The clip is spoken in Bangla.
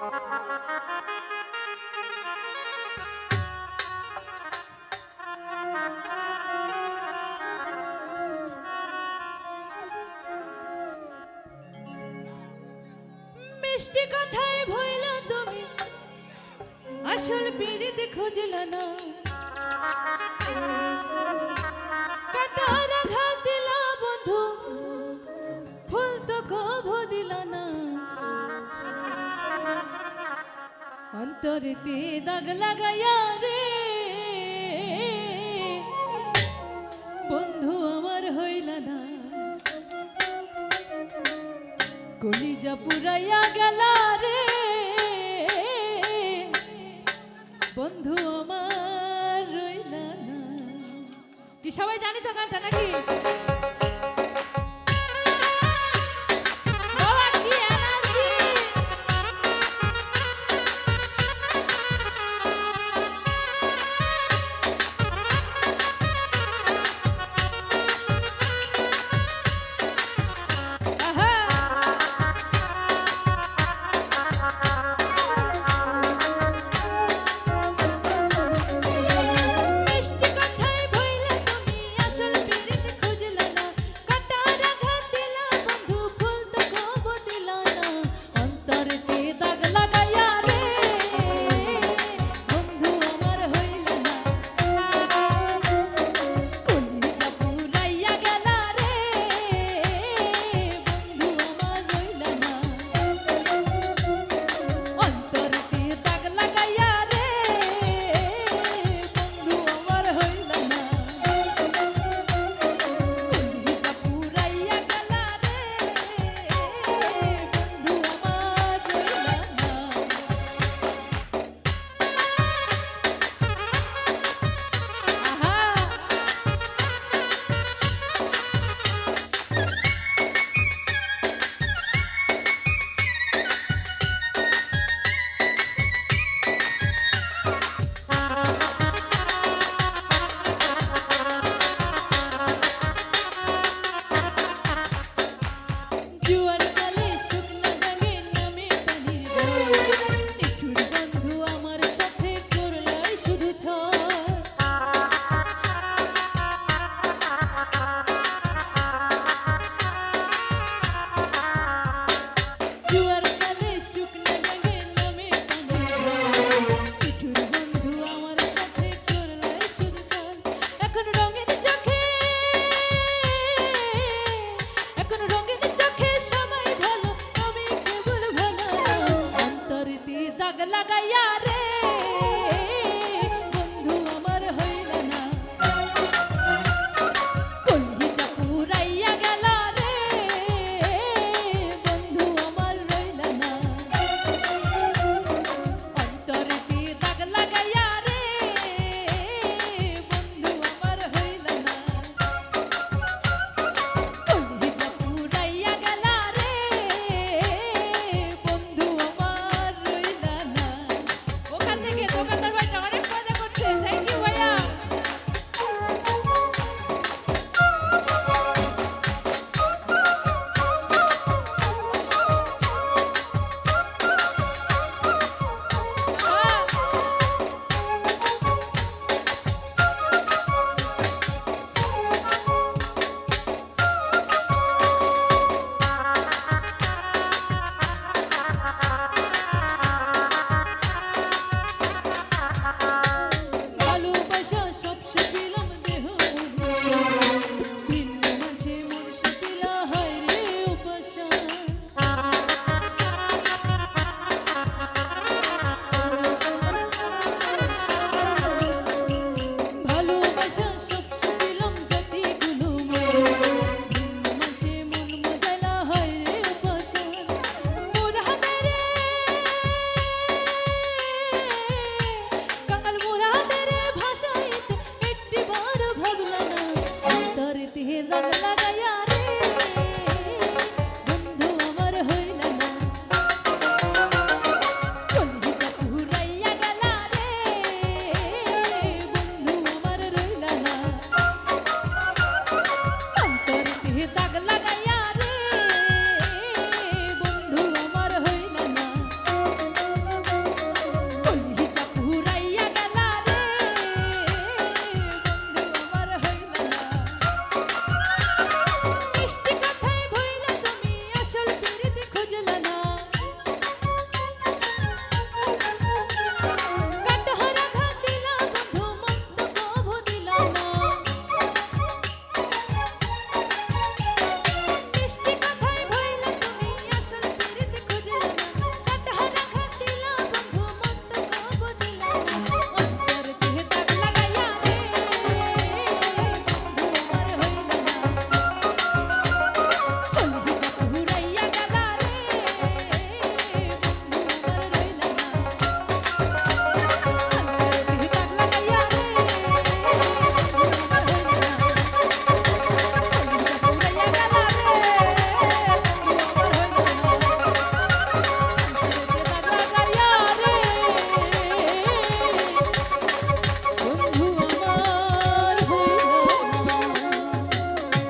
মিষ্টি কথায় ভইল তুমি আসল পিড়িতে খুঁজল না। করতে দাগ লাগাইয়া রে। বন্ধু আমার হইল না। কলিজা পুরাইয়া গেল রে। বন্ধু আমার রইল না। কি সবাই জানি তো গানটা নাকি? Angela.